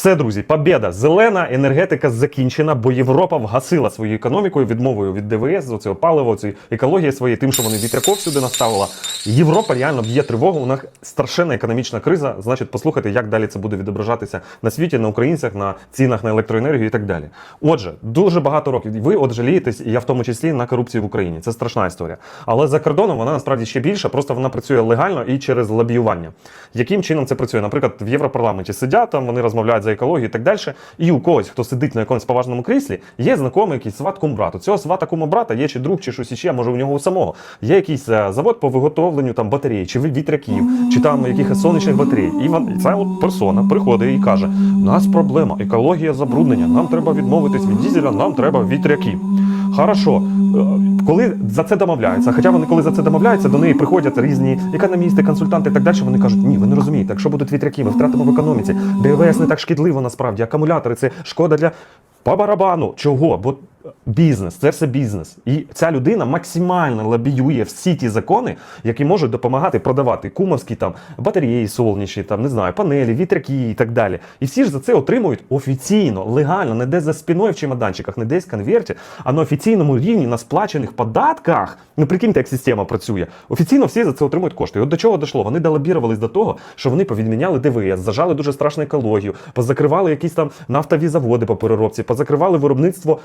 Все, друзі, побєда. Зелена енергетика закінчена, бо Європа вгасила свою економіку відмовою від ДВС, оцього палива, цієї екології своєї, тим, що вони вітряков сюди наставила. Європа реально б'є тривогу. У них страшенна економічна криза. Значить, послухайте, як далі це буде відображатися на світі, на українцях, на цінах на електроенергію і так далі. Отже, дуже багато років. Ви от жалієтесь, і я в тому числі на корупцію в Україні. Це страшна історія. Але за кордоном вона насправді ще більша, просто вона працює легально і через лобіювання. Яким чином це працює? Наприклад, в Європарламенті сидять там, вони розмовляють за екологію і так далі. І у когось, хто сидить на якомусь поважному кріслі, є знайомий якийсь сват кумбрат. У цього свата кумбрата є чи друг, чи щось іще, може у нього у самого. Є якийсь е, завод по виготовленню там батарей, чи вітряків, чи там якихось сонячних батарей. І вон- ця от персона приходить і каже: у нас проблема, екологія забруднення. Нам треба відмовитись від дізеля, нам треба вітряків. Хорошо, коли за це домовляються, хоча вони коли за це домовляються, до неї приходять різні економісти, консультанти і так далі. Вони кажуть, ні, ви не розумієте, якщо будуть вітряки, ми втратимо в економіці. ДВС не так шкідливо насправді, акумулятори це шкода для по барабану. Чого? Бо бізнес, це все бізнес. І ця людина максимально лобіює всі ті закони, які можуть допомагати продавати кумовські там батареї сонячні, там не знаю, панелі, вітряки і так далі. І всі ж за це отримують офіційно, легально, не десь за спиною в чемоданчиках, не десь в конверті, а на офіційному рівні на сплачених податках. Ну прикиньте, як система працює. Офіційно всі за це отримують кошти. І от до чого дійшло? Вони долобірувались до того, що вони повідміняли ДВС, зажали дуже страшну екологію, позакривали якісь там нафтові заводи по переробці, позакривали виробництво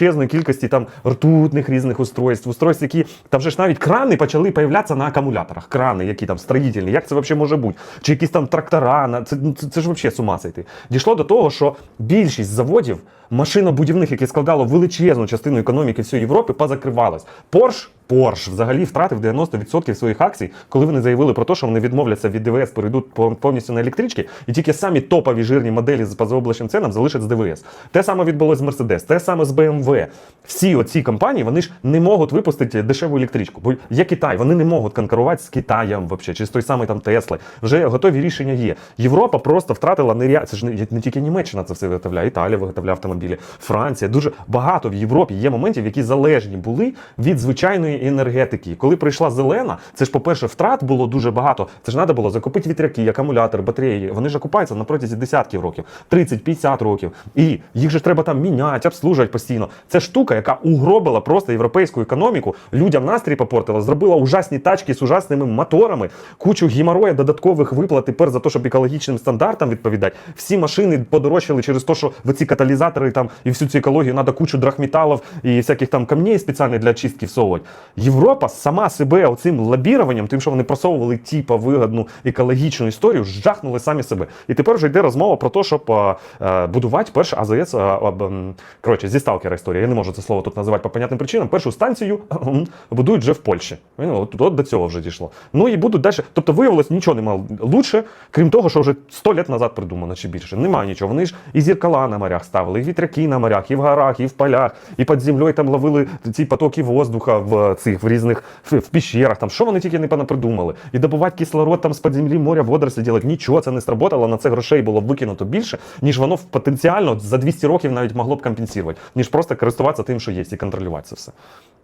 величезної кількості там ртутних різних устройств, устройств, які там вже ж навіть крани почали появлятися на акумуляторах. Крани, які там строїтельні. Як це взагалі може бути? Чи якісь там трактора? Це, ну, це, це ж взагалі з сойти. Дійшло до того, що більшість заводів машинобудівних, які складало величезну частину економіки всієї Європи, позакривалось. Порш Порш взагалі втратив 90% своїх акцій, коли вони заявили про те, що вони відмовляться від ДВС, перейдуть повністю на електрички, і тільки самі топові жирні моделі з позаоблачним ценам залишать з ДВС. Те саме відбулося з Мерседес, те саме з BMW. Всі оці компанії вони ж не можуть випустити дешеву електричку. Бо є Китай, вони не можуть конкурувати з Китаєм вообще, чи з той самий там Тесли. Вже готові рішення є. Європа просто втратила неря... Це ж не, не тільки Німеччина це все виготовляє, Італія виготовляє автомобілі, Франція. Дуже багато в Європі є моментів, які залежні були від звичайної енергетики. Коли прийшла зелена, це ж, по-перше, втрат було дуже багато. Це ж треба було закупити вітряки, акумулятори, батареї. Вони ж окупаються на протязі десятків років, 30-50 років. І їх же треба там міняти, обслужувати постійно. Це штука, яка угробила просто європейську економіку, людям настрій попортила, зробила ужасні тачки з ужасними моторами, кучу геморроя, додаткових виплат тепер за те, щоб екологічним стандартам відповідати. Всі машини подорожчали через те, що ці каталізатори там і всю цю екологію треба кучу драхметалів і всяких там камней спеціальних для чистки всовувати. Європа сама себе оцим лобіруванням, тим, що вони просовували типа вигодну екологічну історію, жахнули самі себе. І тепер вже йде розмова про те, щоб е, е, будувати перше АЗС. е, об, ем, коротше, зі сталкера історія. Я не можу це слово тут називати по понятним причинам. Першу станцію ем, будують вже в Польщі. От, от до цього вже дійшло. Ну і будуть далі. Тобто виявилось нічого немає лучше, крім того, що вже 100 років назад придумано чи більше. Немає нічого. Вони ж і зіркала на морях ставили, і вітряки на морях, і в горах, і в полях, і під землею там ловили ці потоки воздуха в цих в різних в, в піщерах. Там що вони тільки не придумали. І добувати кислород там з-під землі моря водорослі делать. Нічого це не сработало. На це грошей було викинуто більше, ніж воно потенціально за 200 років навіть могло б компенсувати, ніж просто користуватися тим, що є, і контролювати це все.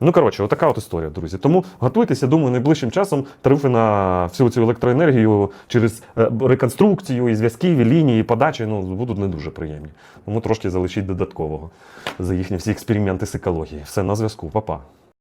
Ну коротше, отака от історія, друзі. Тому готуйтеся, думаю, найближчим часом тарифи на всю цю електроенергію через е, реконструкцію і зв'язків, і лінії, і подачі ну, будуть не дуже приємні. Тому трошки залишіть додаткового за їхні всі експерименти з екології. Все на зв'язку, Па-па.